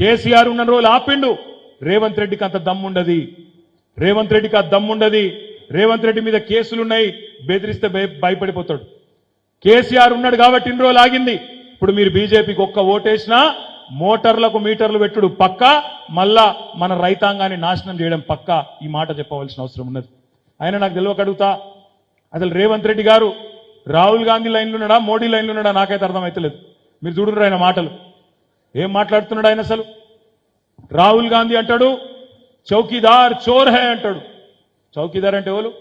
కేసీఆర్ ఉన్న రోజులు ఆపిండు. రేవంత్ రెడ్డికి అంత దమ్ముండది. రేవంత్ రెడ్డికి ఆ దమ్ముండది. రేవంత్ రెడ్డి మీద కేసులున్నాయి. బెదిరిస్తే భయపడిపోతాడు. కేసీఆర్ ఉన్నాడు కాబట్టి ఇన్ని రోజులు ఆగింది. ఇప్పుడు మీరు బీజేపీకి ఒక్క ఓటేసినా మోటార్లకు మీటర్లు పెట్టుడు పక్క. మళ్ళా మన రైతాంగాన్ని నాశనం చేయడం పక్క. ఈ మాట చెప్పవలసిన అవసరం ఉన్నది. ఆయన నాకు తెలియక అడుగుతా. అసలు రేవంత్ రెడ్డి గారు రాహుల్ గాంధీ లైన్లో ఉన్నాడా? మోడీ లైన్లో ఉన్నాడా? నాకైతే అర్థమైతలేదు. మీరు చూడండి ఆయన మాటలు. ఏం మాట్లాడుతున్నాడు ఆయన అసలు? రాహుల్ గాంధీ అంటాడు చౌకీదార్ చోర్ హే అంటాడు. చౌకీదార్ అంటే ఎవరు?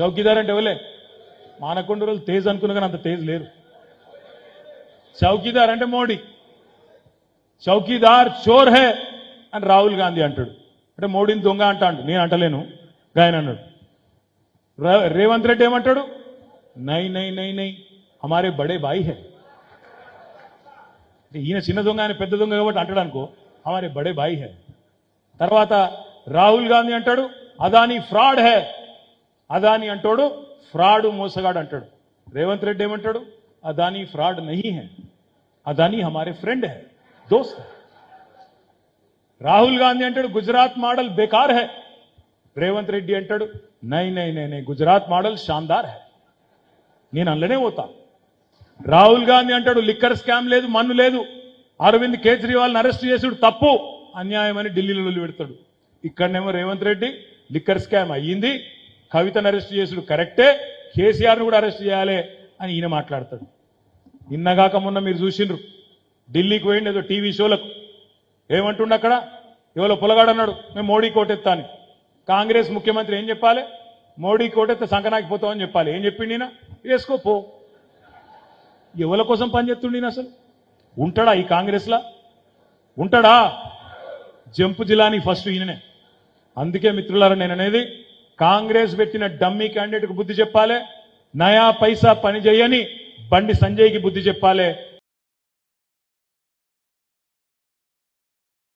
చౌకీదార్ అంటే ఎవలే మానకొండ రోజులు తేజ్ అనుకున్న కానీ అంత తేజ్ లేరు. చౌకీదార్ అంటే మోడీ. చౌకీదార్ చోర్ హే అని రాహుల్ గాంధీ అంటాడు. అంటే మోడీని దొంగ అంటాడు. నేను అంటలేను. గాయన అన్నాడు. రేవంత్ రెడ్డి ఏమంటాడు? నై నై నై నై. హమారే బడే బాయి హే. అంటే ఈయన చిన్న దొంగ ఆయన పెద్ద దొంగ కాబట్టి అంటాడు అనుకో హమారే బడే బాయి హే. తర్వాత రాహుల్ గాంధీ అంటాడు అదాని ఫ్రాడ్ హే. అదాని అంటాడు ఫ్రాడ్ మోసగాడు అంటాడు. రేవంత్ రెడ్డి ఏమంటాడు అదాని ఫ్రాడ్ నహీ హే. అదాని హమారే ఫ్రెండ్ హే దోస్త్ రాహుల్ గాంధీ అంటాడు గుజరాత్ మోడల్ బేకార్ హే. రేవంత్ రెడ్డి అంటాడు నై నై నై నై గుజరాత్ మోడల్ షాందార్ హే. నేను అందులోనే పోతా. రాహుల్ గాంధీ అంటాడు లిక్కర్ స్కామ్ లేదు మన్ను లేదు. అరవింద్ కేజ్రీవాల్ని అరెస్ట్ చేసుడు తప్పు. అన్యాయమని ఢిల్లీలో పెడతాడు. ఇక్కడనేమో రేవంత్ రెడ్డి లిక్కర్ స్కామ్ అయ్యింది. కవితను అరెస్ట్ చేసుడు కరెక్టే. కేసీఆర్ను కూడా అరెస్ట్ చేయాలి. అని ఈయన మాట్లాడతాడు. నిన్నగాక మొన్న మీరు చూసిండ్రు. ఢిల్లీకి పోయిండు ఏదో టీవీ షోలకు. ఏమంటుండ అక్కడ? ఎవరో పొలగాడు అన్నాడు మేము మోడీ కోటెత్తా అని కాంగ్రెస్ ముఖ్యమంత్రి ఏం చెప్పాలి? మోడీ కోటెత్తే సంకనాకి పోతామని చెప్పాలి. ఏం చెప్పిండు ఈయన? వేసుకో పో. ఎవరి కోసం పనిచేస్తుండ అసలు? ఉంటాడా ఈ కాంగ్రెస్లా? ఉంటాడా? జంపు జిల్లాని ఫస్ట్ ఈయననే. అందుకే మిత్రులారా నేను అనేది కాంగ్రెస్ పెట్టిన డమ్మీ క్యాండిడేట్కు బుద్ధి చెప్పాలి నయా పైసా పని చేయని బండి సంజయ్కి బుద్ధి చెప్పాలి